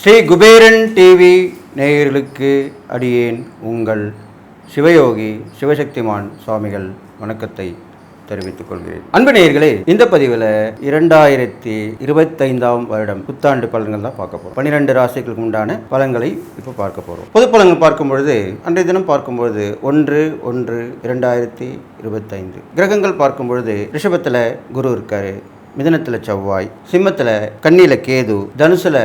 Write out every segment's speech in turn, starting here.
Sri Kuberan TV நேயர்களுக்கு அடியேன் உங்கள் சிவயோகி சிவசக்திமான் சுவாமிகள் வணக்கத்தை தெரிவித்துக் கொள்கிறேன் அன்பு நேயர்களே இந்த பதிவில் இரண்டாயிரத்தி இருபத்தைந்தாம் வருடம் புத்தாண்டு பலன்கள் தான் பார்க்க போகிறோம் பன்னிரெண்டு ராசிகளுக்கு உண்டான பலன்களை இப்போ பார்க்க போகிறோம் பொது பலன்கள் பார்க்கும் பொழுது அன்றைய தினம் பார்க்கும் பொழுது ஒன்று ஒன்று இரண்டாயிரத்தி இருபத்தைந்து. கிரகங்கள் பார்க்கும் பொழுது ரிஷபத்தில் குரு இருக்காரு மிதனத்தில் செவ்வாய் சிம்மத்தில் கண்ணியில் கேது தனுசில்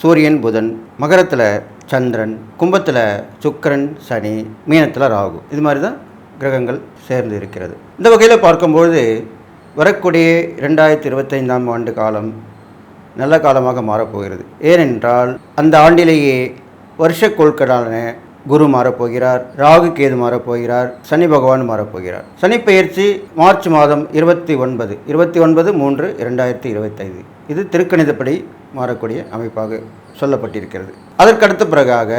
சூரியன் புதன் மகரத்தில் சந்திரன் கும்பத்தில் சுக்கரன் சனி மீனத்தில் ராகு. இது மாதிரி தான் கிரகங்கள் சேர்ந்து இருக்கிறது. இந்த வகையில் பார்க்கும்பொழுது வரக்கூடிய ரெண்டாயிரத்தி இருபத்தைந்தாம் ஆண்டு காலம் நல்ல காலமாக மாறப்போகிறது. ஏனென்றால் அந்த ஆண்டிலேயே வருஷ கொள்கடான குரு மாறப்போகிறார் ராகு கேது மாறப்போகிறார் சனி பகவான் மாறப்போகிறார். சனி பெயர்ச்சி மார்ச் மாதம் இருபத்தி ஒன்பது இருபத்தி ஒன்பது மூன்று இரண்டாயிரத்தி இருபத்தைந்து. இது திருக்கணிதப்படி மாறக்கூடிய அமைப்பாக சொல்லப்பட்டிருக்கிறது. அதற்கடுத்த பிறகாக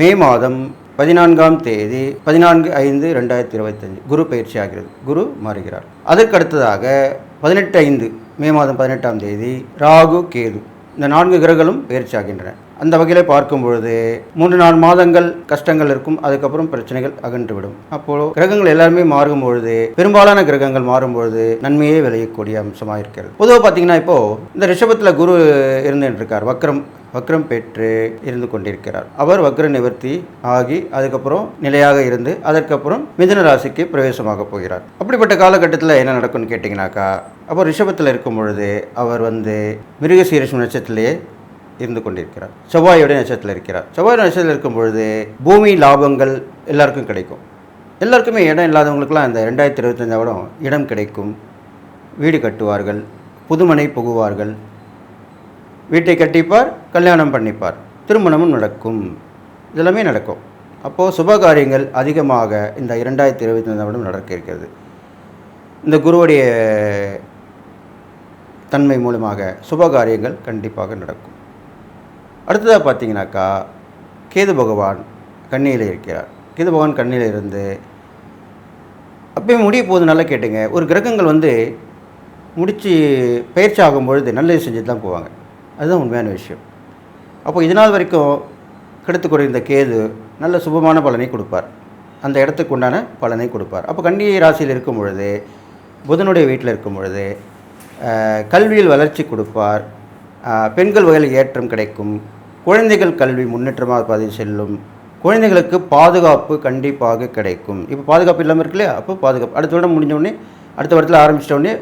மே மாதம் பதினான்காம் தேதி பதினான்கு ஐந்து ரெண்டாயிரத்தி இருபத்தஞ்சு. குரு பயிற்சி ஆகிறது. குரு மாறுகிறார். அதற்கடுத்ததாக பதினெட்டு ஐந்து மே மாதம் பதினெட்டாம் தேதி ராகு கேது. இந்த நான்கு கிரகங்களும் பயிற்சி ஆகின்றன. அந்த வகையில் பார்க்கும் பொழுது மூன்று நாலு மாதங்கள் கஷ்டங்கள் இருக்கும். அதுக்கப்புறம் பிரச்சனைகள் அகன்றுவிடும் அப்போ கிரகங்கள் எல்லாருமே மாறும் பொழுது பெரும்பாலான கிரகங்கள் மாறும் பொழுது நன்மையே விளையக்கூடிய அம்சமாக இருக்கிறது பொதுவாக பார்த்தீங்கன்னா இப்போ இந்த ரிஷபத்தில் குரு இருந்துட்டு இருக்கார். வக்ரம் வக்ரம் பெற்று இருந்து கொண்டிருக்கிறார். அவர் வக்ர நிவர்த்தி ஆகி அதுக்கப்புறம் நிலையாக இருந்து அதற்கப்புறம் மிதுன ராசிக்கு பிரவேசமாக போகிறார். அப்படிப்பட்ட காலகட்டத்தில் என்ன நடக்கும்னு கேட்டிங்கனாக்கா அப்போ ரிஷபத்தில் இருக்கும் பொழுது அவர் வந்து மிருகசீரிஷம் நட்சத்திரத்திலேயே இருந்து கொண்டிருக்கிறார். செவ்வாயோட நட்சத்திரத்தில் இருக்கிறார். செவ்வாய் நட்சத்திரத்தில் இருக்கும் பொழுது பூமி லாபங்கள் எல்லாருக்கும் கிடைக்கும். எல்லாருக்குமே இடம் இல்லாதவங்களுக்குலாம் இந்த ரெண்டாயிரத்தி இருபத்தஞ்சாவடம் இடம் கிடைக்கும். வீடு கட்டுவார்கள் புதுமனை புகுவார்கள் வீட்டை கட்டிப்பார் கல்யாணம் பண்ணிப்பார். திருமணமும் நடக்கும். இதெல்லாமே நடக்கும். அப்போது சுபகாரியங்கள் அதிகமாக இந்த இரண்டாயிரத்தி இருபத்தி ஐந்தாம் வருடம் நடக்க இருக்கிறது. இந்த குருவுடைய தன்மை மூலமாக சுபகாரியங்கள் கண்டிப்பாக நடக்கும். அடுத்ததாக பார்த்தீங்கன்னாக்கா கேது பகவான் கண்ணியில் இருக்கிறார். கேது பகவான் கண்ணியில் இருந்து அப்பயும் முடிய போது நல்லா கேட்டுங்க. ஒரு கிரகங்கள் வந்து முடித்து பயிற்சி ஆகும் பொழுது நல்லது செஞ்சுட்டு தான் போவாங்க. அதுதான் உண்மையான விஷயம். அப்போ இது நாள் வரைக்கும் கெடுத்து குறைந்த கேது நல்ல சுபமான பலனை கொடுப்பார். அந்த இடத்துக்கு உண்டான பலனை கொடுப்பார். அப்போ கன்னியை ராசியில் இருக்கும் பொழுது புதனுடைய வீட்டில் இருக்கும் பொழுது கல்வியில் வளர்ச்சி கொடுப்பார். பெண்கள் வகையில் ஏற்றம் கிடைக்கும். குழந்தைகள் கல்வி முன்னேற்றமாக பதிவு செல்லும். குழந்தைகளுக்கு பாதுகாப்பு கண்டிப்பாக கிடைக்கும். இப்போ பாதுகாப்பு இல்லாமல் இருக்கு இல்லையா? அப்போ பாதுகாப்பு. அடுத்த வருடம் முடிஞ்ச உடனே அடுத்த வருடத்தில் ஆரம்பிச்சிட்ட உடனே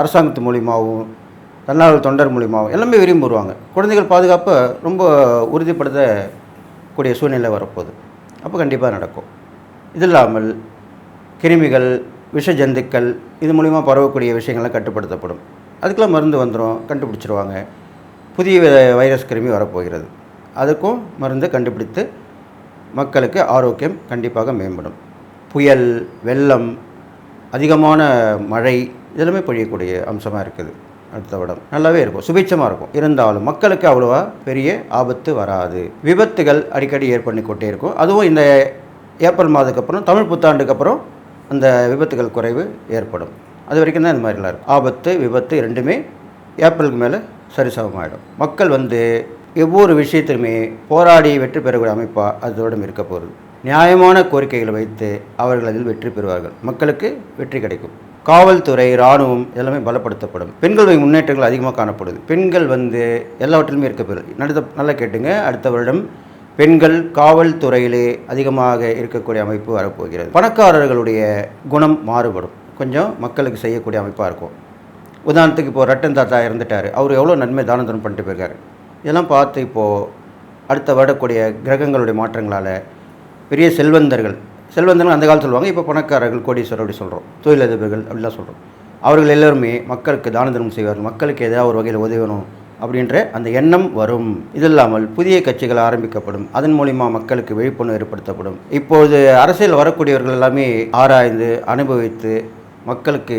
அரசாங்கத்து மூலியமாகவும் தன்னார்வ தொண்டர் மூலியமாகவும் எல்லாமே விரும்பி வருவாங்க. குழந்தைகள் பாதுகாப்பை ரொம்ப உறுதிப்படுத்தக்கூடிய சூழ்நிலை வரப்போகுது. அப்போ கண்டிப்பாக நடக்கும். இது இல்லாமல் கிருமிகள் விஷ ஜந்துக்கள் இது மூலிமா பரவக்கூடிய விஷயங்கள்லாம் கட்டுப்படுத்தப்படும். அதுக்கெல்லாம் மருந்து வந்துடும் கண்டுபிடிச்சிருவாங்க. புதிய வைரஸ் கிருமி வரப்போகிறது. அதுக்கும் மருந்து கண்டுபிடித்து மக்களுக்கு ஆரோக்கியம் கண்டிப்பாக மேம்படும். புயல் வெள்ளம் அதிகமான மழை இதெல்லாமே பொழியக்கூடிய அம்சமாக இருக்குது. அடுத்த வருடம் நல்லாவே இருக்கும். சுபிட்சமாக இருக்கும். இருந்தாலும் மக்களுக்கு அவ்வளோவா பெரிய ஆபத்து வராது. விபத்துகள் அடிக்கடி ஏற்பண்ணி கொண்டே இருக்கும். அதுவும் இந்த ஏப்ரல் மாதத்துக்கு அப்புறம் தமிழ் புத்தாண்டுக்கு அப்புறம் அந்த விபத்துகள் குறைவு ஏற்படும். அது வரைக்கும் தான் இந்த மாதிரிலாம் இருக்கும். ஆபத்து விபத்து ரெண்டுமே ஏப்ரலுக்கு மேலே சரிசமமாயிடும். மக்கள் வந்து ஒவ்வொரு விஷயத்திலுமே போராடி வெற்றி பெறக்கூடிய அமைப்பாக அதோடும் இருக்க போகிறது நியாயமான கோரிக்கைகளை வைத்து அவர்கள் அதில் வெற்றி பெறுவார்கள். மக்களுக்கு வெற்றி கிடைக்கும். காவல்துறை இராணுவம் எல்லாமே பலப்படுத்தப்படும். பெண்களுடைய முன்னேற்றங்கள் அதிகமாக காணப்படுது. பெண்கள் வந்து எல்லாவற்றிலுமே இருக்க பெறும் நடத்த நல்லா கேட்டுங்க. அடுத்த வருடம் பெண்கள் காவல்துறையிலே அதிகமாக இருக்கக்கூடிய அமைப்பு வரப்போகிறது. பணக்காரர்களுடைய குணம் மாறுபடும். கொஞ்சம் மக்களுக்கு செய்யக்கூடிய அமைப்பாக இருக்கும். உதாரணத்துக்கு இப்போ ரட்டன் தாத்தா இறந்துட்டார். அவர் எவ்வளோ நன்மை தானம் தர்மம் பண்ணிட்டு போயிருக்காரு. இதெல்லாம் பார்த்து இப்போது அடுத்த வரக்கூடிய கிரகங்களுடைய மாற்றங்களால் பெரிய செல்வந்தர்கள் செல்வந்தர்கள் அந்த காலத்தில் சொல்லுவாங்க இப்போ பணக்காரர்கள் கோடீஸ்வரர் அப்படி சொல்கிறோம் தொழிலதிபர்கள் அப்படிலாம் சொல்கிறோம் அவர்கள் எல்லாருமே மக்களுக்கு தான தர்மம் செய்வார்கள். மக்களுக்கு ஏதாவது ஒரு வகையில் உதவணும் அப்படின்ற அந்த எண்ணம் வரும். இது இல்லாமல் புதிய கட்சிகள் ஆரம்பிக்கப்படும். அதன் மூலிமா மக்களுக்கு விழிப்புணர்வு ஏற்படுத்தப்படும். இப்போது அரசியல் வரக்கூடியவர்கள் எல்லாமே ஆராய்ந்து அனுபவித்து மக்களுக்கு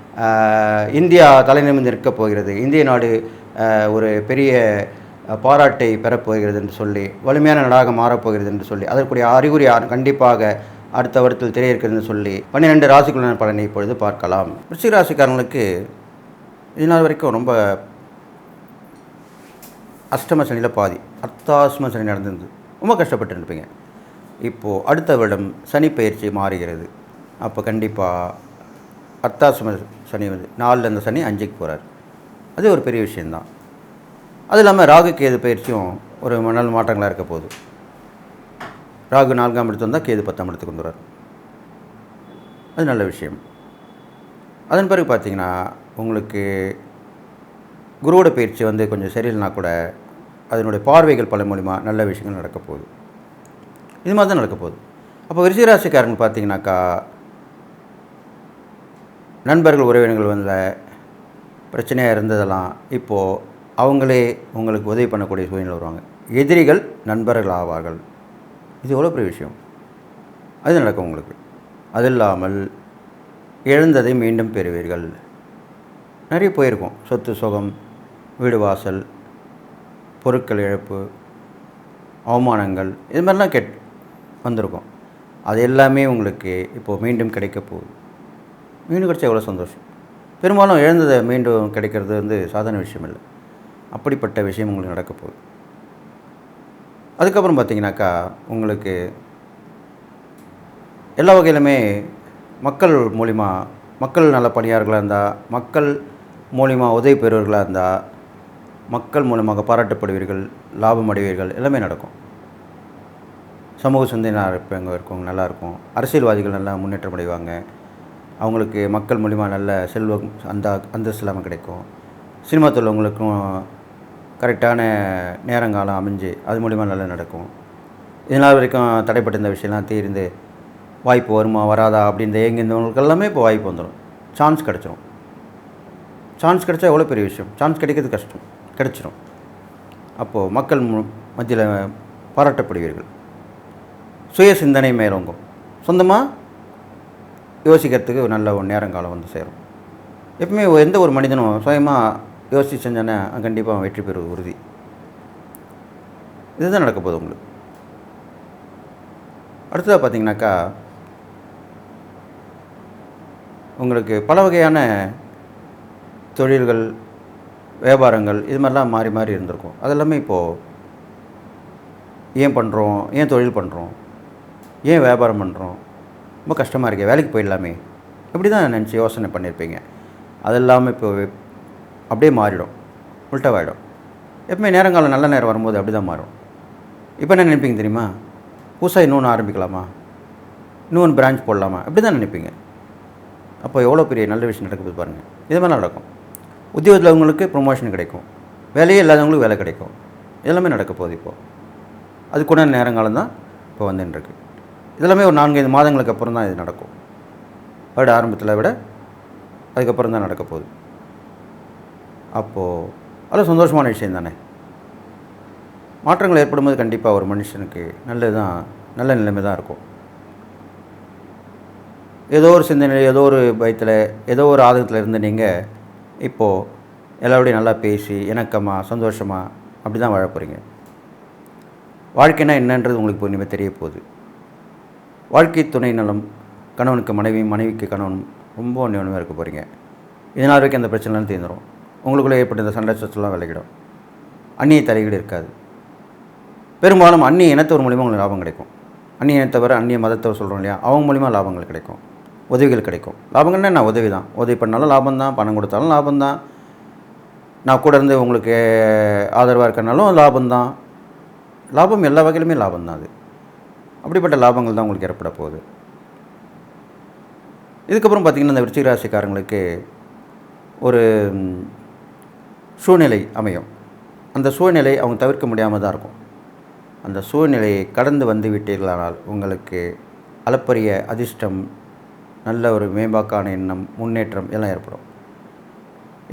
இந்தியா தலை நிற்கப் போகிறது. இந்திய நாடு ஒரு பெரிய பாராட்டை பெறப்போகிறது என்று சொல்லி வலிமையான நாடாக மாறப்போகிறது என்று சொல்லி அதற்குரிய அறிகுறி கண்டிப்பாக அடுத்த வருடத்தில் தெரிய இருக்கிறதுன்னு சொல்லி பன்னிரெண்டு ராசிக்குள்ள பலனை இப்பொழுது பார்க்கலாம். ரிஷிக ராசிக்காரங்களுக்கு இதனால் வரைக்கும் ரொம்ப அஷ்டம சனியில் பாதி அர்த்தாஷ்டம சனி நடந்திருந்து ரொம்ப கஷ்டப்பட்டு இருப்பீங்க இப்போது அடுத்த வருடம் சனி பயிற்சி மாறுகிறது. அப்போ கண்டிப்பாக அர்த்தாஷ்டம சனி வந்து நாலில் அந்த சனி அஞ்சுக்கு போகிறார் அது ஒரு பெரிய விஷயந்தான் அது இல்லாமல் ராகு கேது பயிற்சியும் ஒரு மணல் மாற்றங்களாக இருக்க போகுது. ராகு நான்காம் இடத்து வந்தால் கேது பத்தாம் இடத்துக்கு வந்துடுறார் அது நல்ல விஷயம். அதன் பிறகு பார்த்தீங்கன்னா உங்களுக்கு குருவோட பயிற்சி வந்து கொஞ்சம் சரியில்லைனா கூட அதனுடைய பார்வைகள் பல மூலிமா நல்ல விஷயங்கள் நடக்க போகுது. இது மாதிரி தான் நடக்க போகுது. அப்போ விருச்சிகராசிக்காரங்க பார்த்தீங்கன்னாக்கா நண்பர்கள் உறவினர்கள் வந்த பிரச்சனையாக இருந்ததெல்லாம் இப்போது அவங்களே உங்களுக்கு உதவி பண்ணக்கூடிய சூழ்நிலை வருவாங்க. எதிரிகள் நண்பர்கள் ஆவார்கள். இது எவ்வளோ பெரிய விஷயம்? அது நடக்கும் உங்களுக்கு. அது இல்லாமல் இழந்ததை மீண்டும் பெறுவீர்கள். நிறைய போயிருக்கும். சொத்து சுகம் வீடு வாசல் பொருட்கள் இழப்பு அவமானங்கள் இது மாதிரிலாம் கெட் வந்திருக்கும். அது எல்லாமே உங்களுக்கு இப்போது மீண்டும் கிடைக்க போகுது. மீன் கிடைச்சா எவ்வளோ சந்தோஷம்? பெரும்பாலும் இழந்ததை மீண்டும் கிடைக்கிறது வந்து சாதாரண விஷயம் இல்லை அப்படிப்பட்ட விஷயம் உங்களுக்கு நடக்க போகுது. அதுக்கப்புறம் பார்த்தீங்கன்னாக்கா உங்களுக்கு எல்லா வகையிலுமே மக்கள் மூலிமா மக்கள் நல்ல பணியாளர்களாக இருந்தால் மக்கள் மூலிமா உதவி பெறுவர்களாக இருந்தால் மக்கள் மூலமாக பாராட்டப்படுவீர்கள் லாபம் அடைவீர்கள் எல்லாமே நடக்கும். சமூக சிந்தனை இருப்பவங்க இருக்கும். நல்லாயிருக்கும் அரசியல்வாதிகள் நல்லா முன்னேற்றம் அடைவாங்க. அவங்களுக்கு மக்கள் மூலிமா நல்ல செல்வம் அந்த அந்தஸ்து இல்லாமல் கிடைக்கும். சினிமா உள்ளவங்களுக்கும் கரெக்டான நேரங்காலம் அமைஞ்சு அது மூலிமா நல்லா நடக்கும். இதனால் வரைக்கும் தடைப்பட்ட இந்த விஷயம்லாம் தீர்ந்து வாய்ப்பு வருமா வராதா அப்படின்ற ஏங்கிருந்தவங்களுக்கு எல்லாமே இப்போ வாய்ப்பு வந்துடும் சான்ஸ் கிடச்சிரும். சான்ஸ் கிடைச்சா எவ்வளோ பெரிய விஷயம்? சான்ஸ் கிடைக்கிறது கஷ்டம். கிடச்சிரும். அப்போது மக்கள் மத்தியில் பாராட்டப்படுவீர்கள். சுய சிந்தனை மேலோங்கும். சொந்தமாக யோசிக்கிறதுக்கு நல்ல ஒரு நேரங்காலம் வந்து சேரும். எப்பவுமே எந்த ஒரு மனிதனும் சுயமாக யோசித்து செஞ்சானே கண்டிப்பாக அவன் வெற்றி பெறுவது உறுதி. இதுதான் நடக்க போகுது உங்களுக்கு. அடுத்ததாக பார்த்தீங்கன்னாக்கா உங்களுக்கு பல வகையான தொழில்கள் வியாபாரங்கள் இது மாதிரிலாம் மாறி மாறி இருந்திருக்கும். அதெல்லாமே இப்போது ஏன் பண்ணுறோம் ஏன் தொழில் பண்ணுறோம் ஏன் வியாபாரம் பண்ணுறோம் ரொம்ப கஷ்டமாக இருக்கே வேலைக்கு போயிடலாமே. இப்படி தான் நினச்சி யோசனை பண்ணியிருப்பீங்க அது இல்லாமல் இப்போ அப்படியே மாறிடும். உல்ட்டாவாயிடும் எப்பவுமே நேரங்காலம் நல்ல நேரம் வரும்போது அப்படி தான் மாறும். இப்போ என்ன நினைப்பீங்க தெரியுமா? புதுசாக இன்னொன்று ஆரம்பிக்கலாமா? இன்னொன்று பிரான்ச் போடலாமா? இப்படி தான் நினைப்பீங்க. அப்போ எவ்வளோ பெரிய நல்ல விஷயம் நடக்குது பாருங்கள் இது மாதிரி நடக்கும். உத்தியோகத்தில் அவங்களுக்கு ப்ரொமோஷன் கிடைக்கும். வேலையே இல்லாதவங்களுக்கு வேலை கிடைக்கும். எல்லாமே நடக்க போகுது இப்போது அதுக்குள்ள நேரங்காலம் தான் இப்போ வந்துட்டுருக்கு இதெல்லாமே ஒரு நான்கைந்து மாதங்களுக்கு அப்புறம் தான் இது நடக்கும். வருட ஆரம்பத்தில் விட அதுக்கப்புறம் தான் நடக்க போகுது. அப்போது அது சந்தோஷமான விஷயம் தானே. மாற்றங்கள் ஏற்படும்போது கண்டிப்பாக ஒரு மனுஷனுக்கு நல்லது தான் நல்ல நிலைமை தான் இருக்கும். ஏதோ ஒரு சிந்தனையில் ஏதோ ஒரு பயத்தில் ஏதோ ஒரு ஆதகத்தில் இருந்து நீங்கள் இப்போது எல்லாரோடையும் நல்லா பேசி இணக்கமாக சந்தோஷமாக அப்படி தான் வாழ போகிறீங்க வாழ்க்கைனா என்னன்றது உங்களுக்கு இப்போ இனிமேல் தெரிய போகுது. வாழ்க்கை துணை நலம் கணவனுக்கு மனைவி மனைவிக்கு கணவன் ரொம்ப ஒன்றுமே இருக்க போகிறீங்க இதனால் வரைக்கும் அந்த பிரச்சனைலாம் தீர்ந்துடும் உங்களுக்குள்ளே ஏற்பட்ட இந்த சண்டை சச்சலாம் விலகிடும். அந்நிய தலையீடு இருக்காது. பெரும்பாலும் அந்நிய இனத்தவர் மூலிமா உங்களுக்கு லாபம் கிடைக்கும். அந்நிய இனத்தவர் அந்நிய மதத்தவர் சொல்கிறோம் இல்லையா? அவங்க மூலிமா லாபங்கள் கிடைக்கும். உதவிகள் கிடைக்கும். லாபங்கள்னா நான் உதவி தான். உதவி பண்ணாலும் லாபம் தான். பணம் கொடுத்தாலும் லாபம் தான். நான் கூட இருந்து உங்களுக்கு ஆதரவாக இருக்கனாலும் லாபம் தான். லாபம் எல்லா வகையிலுமே லாபம் தான் அது. அப்படிப்பட்ட லாபங்கள் தான் உங்களுக்கு ஏற்பட போகுது. இதுக்கப்புறம் பார்த்திங்கன்னா இந்த விருச்சிக ராசிக்காரங்களுக்கு ஒரு சூழ்நிலை அமையும். அந்த சூழ்நிலை அவங்க தவிர்க்க முடியாமல் தான் இருக்கும். அந்த சூழ்நிலையை கடந்து வந்து விட்டீர்களானால் உங்களுக்கு அளப்பரிய அதிர்ஷ்டம் நல்ல ஒரு மேம்பாக்கான எண்ணம் முன்னேற்றம் எல்லாம் ஏற்படும்.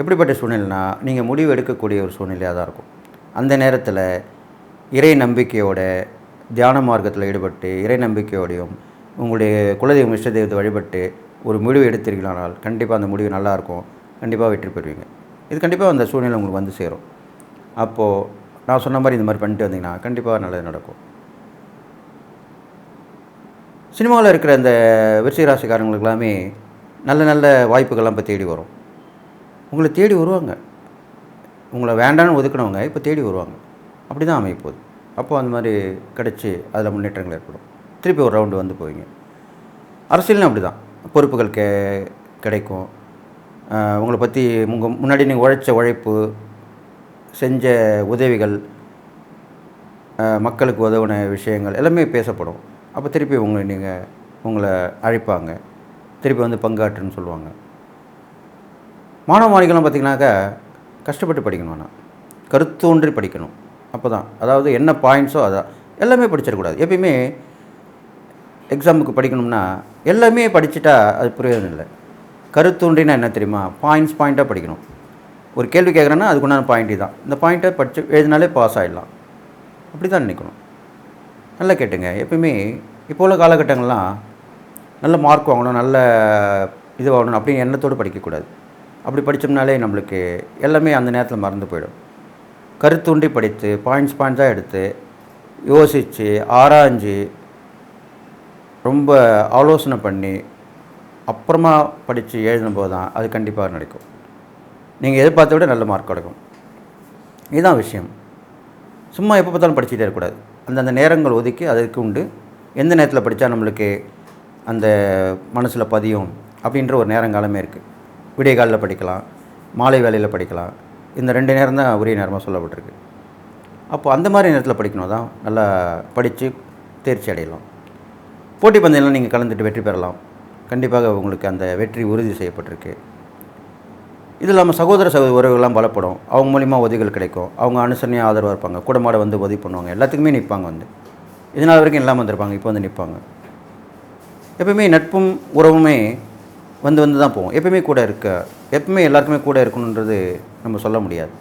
எப்படிப்பட்ட சூழ்நிலைனா நீங்கள் முடிவு எடுக்கக்கூடிய ஒரு சூழ்நிலையாக தான் இருக்கும். அந்த நேரத்தில் இறை நம்பிக்கையோட தியான மார்க்கத்தில் ஈடுபட்டு இறை நம்பிக்கையோடையும் உங்களுடைய குலதெய்வம் இஷ்ட தெய்வத்தை வழிபட்டு ஒரு முடிவு எடுத்தீர்களானால் கண்டிப்பாக அந்த முடிவு நல்லாயிருக்கும். கண்டிப்பாக வெற்றி பெறுவீங்க. இது கண்டிப்பாக அந்த சூழ்நிலை உங்களுக்கு வந்து சேரும். அப்போது நான் சொன்ன மாதிரி இந்த மாதிரி பண்ணிட்டு வந்தீங்கன்னா கண்டிப்பாக நல்லது நடக்கும். சினிமாவில் இருக்கிற இந்த விருச்சிக எல்லாமே நல்ல நல்ல வாய்ப்புகள்லாம் இப்போ தேடி வரும். உங்களை தேடி வருவாங்க. உங்களை வேண்டான்னு ஒதுக்கினவங்க இப்போ தேடி வருவாங்க. அப்படி தான் அமைய போகுது. அப்போது அந்த மாதிரி கிடச்சி அதில் முன்னேற்றங்கள் ஏற்படும். திருப்பி ஒரு ரவுண்டு வந்து போவீங்க. அரசியலும் அப்படி தான் பொறுப்புகள் கே கிடைக்கும். உங்களை பற்றி உங்கள் முன்னாடி நீங்கள் உழைச்ச உழைப்பு செஞ்ச உதவிகள் மக்களுக்கு உதவின விஷயங்கள் எல்லாமே பேசப்படும். அப்போ திருப்பி உங்களை நீங்கள் உங்களை அழைப்பாங்க. திருப்பி வந்து பங்காற்றுன்னு சொல்லுவாங்க. மாணவ மாணவிகளும் பார்த்திங்கனாக்கா கஷ்டப்பட்டு படிக்கணும் ஆனால் கருத்தோன்றி படிக்கணும். அப்போ தான் அதாவது என்ன பாயிண்ட்ஸோ அதான் எல்லாமே படிச்சிடக்கூடாது. எப்பயுமே எக்ஸாமுக்கு படிக்கணும்னா எல்லாமே படிச்சுட்டா அது பிரயோஜனம் இல்லை கருத்தூன்றினா என்ன தெரியுமா? பாயிண்ட்ஸ் பாயிண்ட்டாக படிக்கணும். ஒரு கேள்வி கேட்குறேன்னா அதுக்குண்டான பாயிண்ட்டு தான் இந்த பாயிண்ட்டை படித்து எழுதினாலே பாஸ் ஆகிடலாம் அப்படி தான் நினைக்கணும். நல்லா கேட்டுங்க. எப்பயுமே இப்போ உள்ள காலகட்டங்கள்லாம் நல்ல மார்க் வாங்கணும் நல்ல இது வாங்கணும் அப்படின்னு எண்ணத்தோடு படிக்கக்கூடாது. அப்படி படித்தோம்னாலே நம்மளுக்கு எல்லாமே அந்த நேரத்தில் மறந்து போயிடும். கருத்துண்டி படித்து பாயிண்ட்ஸ் பாயிண்ட்ஸாக எடுத்து யோசித்து ஆராய்ஞ்சு ரொம்ப ஆலோசனை பண்ணி அப்புறமா படித்து எழுதும்போது தான் அது கண்டிப்பாக நடக்கும். நீங்கள் எதிர்பார்த்த விட நல்ல மார்க் கிடைக்கும். இதுதான் விஷயம். சும்மா எப்போ பார்த்தாலும் படிச்சுட்டே இருக்கக்கூடாது. அந்தந்த நேரங்கள் ஒதுக்கி அதற்கு உண்டு. எந்த நேரத்தில் படித்தா நம்மளுக்கு அந்த மனசில் பதியும் அப்படின்ற ஒரு நேரங்காலமே இருக்குது விடிய காலில் படிக்கலாம் மாலை வேலையில் படிக்கலாம் இந்த ரெண்டு நேரம் தான் உரிய நேரமாக சொல்லப்பட்டிருக்கு. அப்போ அந்த மாதிரி நேரத்தில் படிக்கணும் தான் நல்லா படித்து தேர்ச்சி அடையலாம். போட்டி பந்தயம்லாம் நீங்கள் கலந்துட்டு வெற்றி பெறலாம். கண்டிப்பாக உங்களுக்கு அந்த வெற்றி உறுதி செய்யப்பட்டிருக்கு. இது இல்லாமல் சகோதர சகோதர உறவுகள்லாம் பலப்படும். அவங்க மூலிமா உதவிகள் கிடைக்கும். அவங்க அனுசரணையாக ஆதரவாக இருப்பாங்க. கூடமாட வந்து உதவி பண்ணுவாங்க. எல்லாத்துக்குமே நிற்பாங்க வந்து. இதனால் வரைக்கும் இல்லாமல் வந்திருப்பாங்க. இப்போ வந்து நிற்பாங்க எப்பவுமே நட்பும் உறவுமே வந்து வந்து தான் போகும் எப்பவுமே கூட இருக்க எப்பவுமே எல்லாருக்குமே கூட இருக்கணுன்றது நம்ம சொல்ல முடியாது.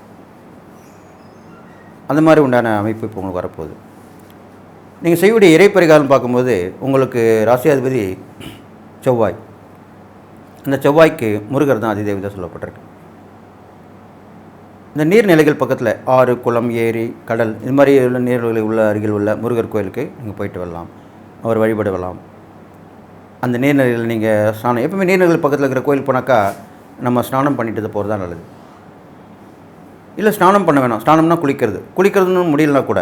அந்த மாதிரி உண்டான அமைப்பு இப்போ உங்களுக்கு வரப்போகுது. நீங்கள் செய்யக்கூடிய இறை பரிகாரம் பார்க்கும்போது உங்களுக்கு ராசியாதிபதி செவ்வாய். அந்த செவ்வாய்க்கு முருகர் தான் அதிதேவதை சொல்லப்பட்டிருக்கு. இந்த நீர்நிலைகள் பக்கத்தில் ஆறு குளம் ஏரி கடல் இது மாதிரி உள்ள நீர்நிலைகள் உள்ள அருகில் உள்ள முருகர் கோயிலுக்கு நீங்கள் போயிட்டு வரலாம். அவர் வழிபட வரலாம் அந்த நீர்நிலையில் நீங்கள் ஸ்நானம் எப்பவுமே நீர்நிலை பக்கத்தில் இருக்கிற கோயில் போனாக்கா நம்ம ஸ்நானம் பண்ணிட்டு போகிறது தான் நல்லது. இல்லை ஸ்நானம் பண்ண வேணாம். ஸ்நானம்னா குளிக்கிறது. குளிக்கிறதுன்னு முடியலனா கூட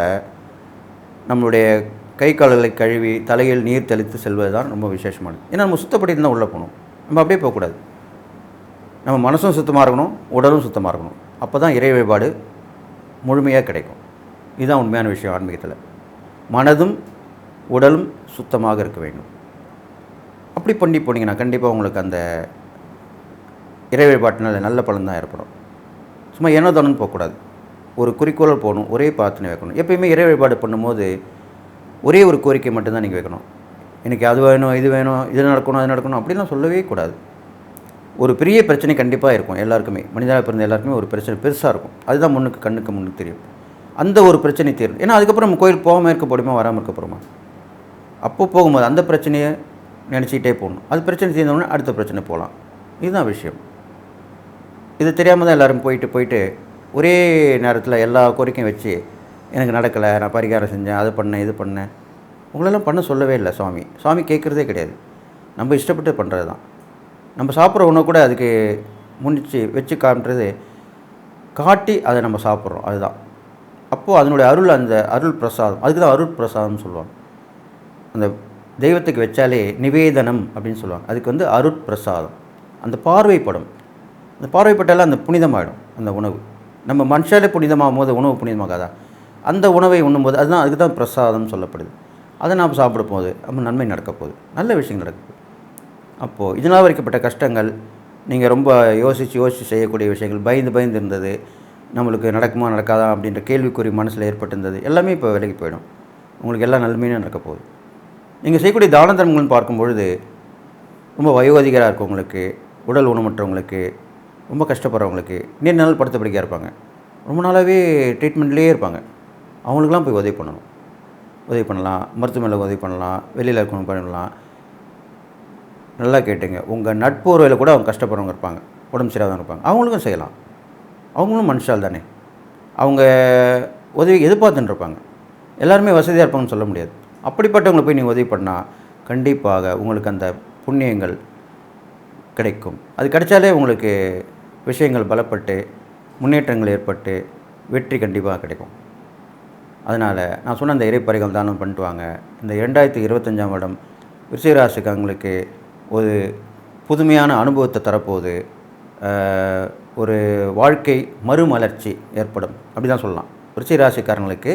நம்மளுடைய கை கால்களை கழுவி தலையில் நீர் தெளித்து செல்வது தான் ரொம்ப விசேஷமானது. ஏன்னா நம்ம சுத்தப்பட்டு தான் உள்ளே போகணும். நம்ம அப்படியே போகக்கூடாது. நம்ம மனசும் சுத்தமாக இருக்கணும் உடலும் சுத்தமாக இருக்கணும். அப்போ தான் இறை வழிபாடு முழுமையாக கிடைக்கும். இதுதான் உண்மையான விஷயம் ஆன்மீகத்தில். மனதும் உடலும் சுத்தமாக இருக்க வேண்டும். அப்படி பண்ணி போனீங்கன்னா கண்டிப்பாக உங்களுக்கு அந்த இறை வழிபாட்டினால் நல்ல பலன் தான் ஏற்படும். சும்மா ஏனோ தானும் போகக்கூடாது. ஒரு குறிக்கோள் போகணும் ஒரே பிரார்த்தனை வைக்கணும். எப்பயுமே இறை வழிபாடு பண்ணும்போது ஒரே ஒரு கோரிக்கை மட்டும்தான் நீங்கள் வைக்கணும். எனக்கு அது வேணும் இது வேணும் இது நடக்கணும் அது நடக்கணும் அப்படிலாம் சொல்லவே கூடாது. ஒரு பெரிய பிரச்சனை கண்டிப்பாக இருக்கும் எல்லாருக்குமே. மனிதனாக பிறந்த எல்லாருக்குமே ஒரு பிரச்சனை பெருசாக இருக்கும். அதுதான் முன்னுக்கு கண்ணுக்கு முன்னுக்கு தெரியும். அந்த ஒரு பிரச்சனை தீரும். ஏன்னா அதுக்கப்புறம் நம்ம கோயில் போகாமல் இருக்க போடுமா வராமல் இருக்க போகிறோமா அப்போ போகும்போது அந்த பிரச்சனையை நினச்சிக்கிட்டே போகணும். அது பிரச்சனை தீர்ந்தோடனே அடுத்த பிரச்சனை போகலாம். இதுதான் விஷயம். இது தெரியாமல் தான் எல்லோரும் போயிட்டு போயிட்டு ஒரே நேரத்தில் எல்லா கோரிக்கையும் வச்சு எனக்கு நடக்கலை நான் பரிகாரம் செஞ்சேன் அதை பண்ணேன் இது பண்ணேன். உங்களெல்லாம் பண்ண சொல்லவே இல்லை சுவாமி. சுவாமி கேட்குறதே கிடையாது. நம்ம இஷ்டப்பட்டு பண்ணுறது தான். நம்ம சாப்பிட்ற உணவு கூட அதுக்கு முன்னிச்சு வச்சு காட்டுறது காட்டி அதை நம்ம சாப்பிட்றோம். அதுதான். அப்போது அதனுடைய அருள் அந்த அருள் பிரசாதம். அதுக்கு தான் அருள் பிரசாதம்னு சொல்லுவாங்க. அந்த தெய்வத்துக்கு வச்சாலே நிவேதனம் அப்படின்னு சொல்லுவாங்க. அதுக்கு வந்து அருட்பிரசாதம். அந்த பார்வைப்படும். அந்த பார்வைப்பட்டாலே அந்த புனிதமாகிடும் அந்த உணவு. நம்ம மனுஷாலே புனிதமாகும் போது உணவு புனிதமாகாதா? அந்த உணவை உண்ணும்போது அதுதான் அதுக்கு தான் பிரசாதம் சொல்லப்படுது. அதை நாம் சாப்பிட போது நம்ம நன்மை நடக்க போகுது நல்ல விஷயம் நடக்க போகுது அப்போது இதனால் வரைக்கப்பட்ட கஷ்டங்கள் நீங்கள் ரொம்ப யோசித்து யோசித்து செய்யக்கூடிய விஷயங்கள் பயந்து பயந்து இருந்தது நம்மளுக்கு நடக்குமா நடக்காதா அப்படின்ற கேள்விக்குறி மனசில் ஏற்பட்டிருந்தது எல்லாமே இப்போ விலகி போயிடும். உங்களுக்கு எல்லா நன்மையும் நடக்க போகுது நீங்கள் செய்யக்கூடிய தான தர்மங்கள்னு பார்க்கும்பொழுது ரொம்ப வயோதிகராக இருக்கவங்களுக்கு உடல் ஊனமற்றவங்களுக்கு ரொம்ப கஷ்டப்படுறவங்களுக்கு நீண்ட நாள் படுத்த படிக்க இருப்பாங்க. ரொம்ப நாளாகவே ட்ரீட்மெண்ட்லேயே இருப்பாங்க. அவங்களுக்குலாம் போய் உதவி பண்ணணும். உதவி பண்ணலாம். மருத்துவமனையில் உதவி பண்ணலாம். வெளியில் இருக்கணும் பண்ணலாம். நல்லா கேட்டுங்க. உங்கள் நட்புறவில் கூட அவங்க கஷ்டப்படுறவங்க இருப்பாங்க. உடம்பு சரியாக இருப்பாங்க. அவங்களுக்கும் செய்யலாம். அவங்களும் மனுஷால் தானே. அவங்க உதவி எதிர்பார்த்துட்டு இருப்பாங்க. எல்லாருமே வசதியாக இருப்பாங்கன்னு சொல்ல முடியாது. அப்படிப்பட்டவங்களை போய் நீங்கள் உதவி பண்ணால் கண்டிப்பாக உங்களுக்கு அந்த புண்ணியங்கள் கிடைக்கும். அது கிடைச்சாலே உங்களுக்கு விஷயங்கள் பலப்பட்டு முன்னேற்றங்கள் ஏற்பட்டு வெற்றி கண்டிப்பாக கிடைக்கும். அதனால் நான் சொன்ன அந்த இறைப்பறைகள் தானம் பண்ணிட்டு வாங்க. இந்த இரண்டாயிரத்தி இருபத்தஞ்சாம் வருடம் விருச்சிகராசிக்காரங்களுக்கு ஒரு புதுமையான அனுபவத்தை தரப்போது ஒரு வாழ்க்கை மறுமலர்ச்சி ஏற்படும். அப்படி தான் சொல்லலாம். விருச்சிகராசிக்காரங்களுக்கு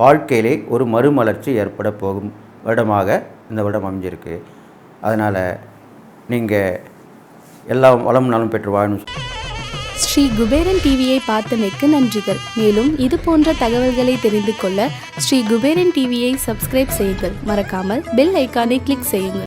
வாழ்க்கையிலே ஒரு மறுமலர்ச்சி ஏற்பட போகும் வருடமாக இந்த வருடம் அமைஞ்சிருக்கு. அதனால் நீங்கள் எல்லா வளம் நலம் பெற்று வாழணும். ஸ்ரீ குபேரன் டிவியை பார்த்தமைக்கு நன்றிகள். மேலும் இது போன்ற தகவல்களை தெரிந்து கொள்ள ஸ்ரீ குபேரன் டிவியை சப்ஸ்கிரைப் செய்யுங்கள். மறக்காமல் பெல் ஐக்கானை கிளிக் செய்யுங்கள்.